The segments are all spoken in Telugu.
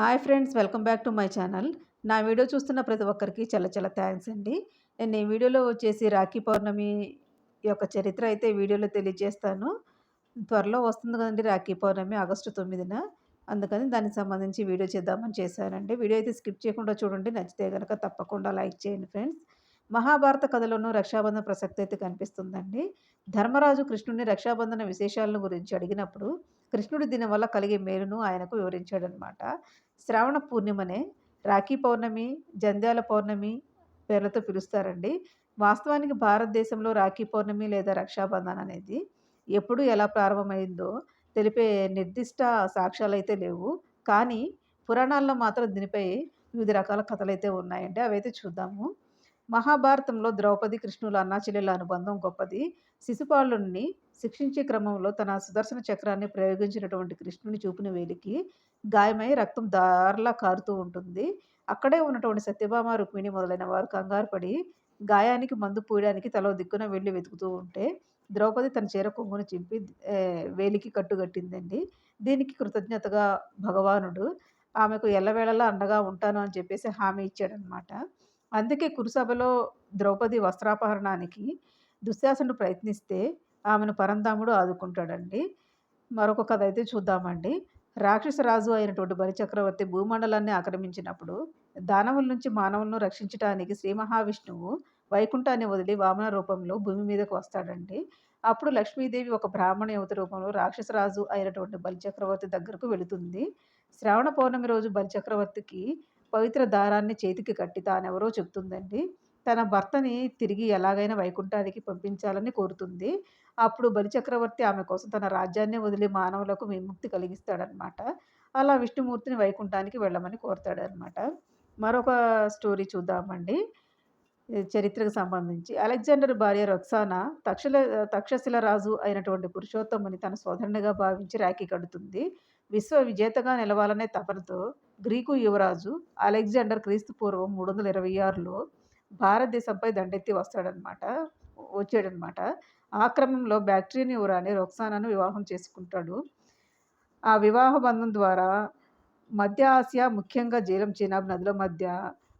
Hi friends welcome back to my channel. నా వీడియో చూస్తున్న ప్రతి ఒక్కరికి చాలా చాలా థ్యాంక్స్ అండి. నేను ఈ వీడియోలో వచ్చేసి రాఖీ పౌర్ణమి యొక్క చరిత్ర అయితే వీడియోలో తెలియజేస్తాను. త్వరలో వస్తుంది కదండి రాఖీ పౌర్ణమి ఆగస్టు తొమ్మిదిన. అందుకని దానికి సంబంధించి వీడియో చేద్దామని చేశానండి. వీడియో అయితే స్కిప్ చేయకుండా చూడండి నచ్చితే కనుక తప్పకుండా లైక్ చేయండి ఫ్రెండ్స్. మహాభారత కథలోనూ రక్షాబంధన ప్రసక్తి అయితే కనిపిస్తుందండి. ధర్మరాజు కృష్ణుడిని రక్షాబంధన విశేషాలను గురించి అడిగినప్పుడు కృష్ణుడి దినం వల్ల కలిగే మేలును ఆయనకు వివరించాడనమాట శ్రావణ పూర్ణిమనే రాఖీ పౌర్ణమి జంధ్యాల పౌర్ణమి పేర్లతో పిలుస్తారండి. వాస్తవానికి భారతదేశంలో రాఖీ పౌర్ణమి లేదా రక్షాబంధన్ అనేది ఎప్పుడు ఎలా ప్రారంభమైందో తెలిపే నిర్దిష్ట సాక్ష్యాలు అయితే లేవు. కానీ పురాణాల్లో మాత్రం దీనిపై వివిధ రకాల కథలు అయితే ఉన్నాయండి. అవైతే చూద్దాము. మహాభారతంలో ద్రౌపది కృష్ణుల అన్నాచెల్లెల అనుబంధం గొప్పది. శిశుపాలుని శిక్షించే క్రమంలో తన సుదర్శన చక్రాన్ని ప్రయోగించినటువంటి కృష్ణుని చూపిన వేలికి గాయమై రక్తం దారలా కారుతూ ఉంటుంది. అక్కడే ఉన్నటువంటి సత్యభామ రుక్మిణి మొదలైన వారు కంగారు పడి గాయానికి మందు పూయడానికి తలో దిక్కున వెళ్ళి వెతుకుతూ ఉంటే ద్రౌపది తన చీర కొంగును చింపి వేలికి కట్టుగట్టిందండి దీనికి కృతజ్ఞతగా భగవానుడు ఆమెకు ఎల్లవేళలా అండగా ఉంటాను అని చెప్పేసి హామీ ఇచ్చాడనమాట అందుకే కురుసభలో ద్రౌపది వస్త్రాపహరణానికి దుశ్శాసనుడు ప్రయత్నిస్తే ఆమెను పరంధాముడు ఆదుకుంటాడండి. మరొక కథ అయితే చూద్దామండి. రాక్షసరాజు అయినటువంటి బలిచక్రవర్తి భూమండలాన్ని ఆక్రమించినప్పుడు దానవుల నుంచి మానవులను రక్షించడానికి శ్రీ మహావిష్ణువు వైకుంఠాన్ని వదిలి వామన రూపంలో భూమి మీదకు వస్తాడండి. అప్పుడు లక్ష్మీదేవి ఒక బ్రాహ్మణ యువత రూపంలో రాక్షసరాజు అయినటువంటి బలిచక్రవర్తి దగ్గరకు వెళుతుంది. శ్రావణ పౌర్ణమి రోజు బలిచక్రవర్తికి పవిత్ర దారాన్ని చేతికి కట్టి తానెవరో చెప్తుందండి. తన భర్తని తిరిగి ఎలాగైనా వైకుంఠానికి పంపించాలని కోరుతుంది. అప్పుడు బలిచక్రవర్తి ఆమె కోసం తన రాజ్యాన్ని వదిలి మానవులకు విముక్తి కలిగిస్తాడనమాట. అలా విష్ణుమూర్తిని వైకుంఠానికి వెళ్ళమని కోరుతాడనమాట. మరొక స్టోరీ చూద్దామండి. చరిత్రకు సంబంధించి. అలెగ్జాండర్ భార్య రొక్సానా తక్షల తక్షశిల రాజు అయినటువంటి పురుషోత్తముని తన సోదరునిగా భావించి రాఖీ కడుతుంది. విశ్వ విజేతగా నిలవాలనే తపనతో గ్రీకు యువరాజు అలెగ్జాండర్ క్రీస్తు పూర్వం మూడు వందల ఇరవై ఆరులో భారతదేశంపై దండెత్తి వస్తాడనమాట వచ్చాడనమాట ఆ క్రమంలో బ్యాక్టీరియన్ యువరాని రొక్సానాను వివాహం చేసుకుంటాడు. ఆ వివాహ బంధం ద్వారా మధ్య ఆసియా ముఖ్యంగా జీలం చీనాబ్ నదుల మధ్య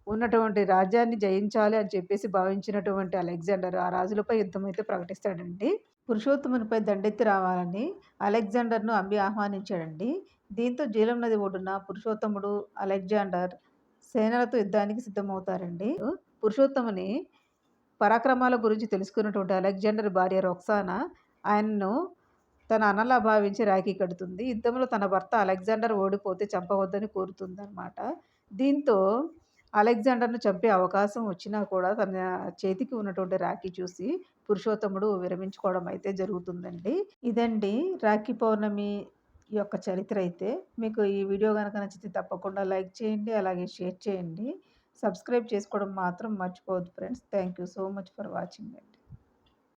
ఉన్నటువంటి రాజ్యాన్ని జయించాలి అని చెప్పేసి భావించినటువంటి అలెగ్జాండర్ ఆ రాజులపై యుద్ధం అయితే ప్రకటిస్తాడండి. పురుషోత్తమునిపై దండెత్తి రావాలని అలెగ్జాండర్ను అంబి ఆహ్వానించాడండి. దీంతో జీలం నది ఒడ్డున పురుషోత్తముడు అలెగ్జాండర్ సేనలతో యుద్ధానికి సిద్ధమవుతారండి. పురుషోత్తముని పరాక్రమాల గురించి తెలుసుకున్నటువంటి అలెగ్జాండర్ భార్య రొక్సానా ఆయన్ను తన అన్నలా భావించి రాఖీ కడుతుంది. యుద్ధంలో తన భర్త అలెగ్జాండర్ ఓడిపోతే చంపవద్దని కోరుతుందన్నమాట. దీంతో అలెగ్జాండర్ను చంపే అవకాశం వచ్చినా కూడా తన చేతికి ఉన్నటువంటి రాఖీ చూసి పురుషోత్తముడు విరమించుకోవడం అయితే జరుగుతుందండి. ఇదండి రాఖీ పౌర్ణమి యొక్క చరిత్ర అయితే. మీకు ఈ వీడియో కనుక నచ్చితే తప్పకుండా లైక్ చేయండి అలాగే షేర్ చేయండి. సబ్స్క్రైబ్ చేసుకోవడం మాత్రం మర్చిపోవద్దు friends. Thank you so much for watching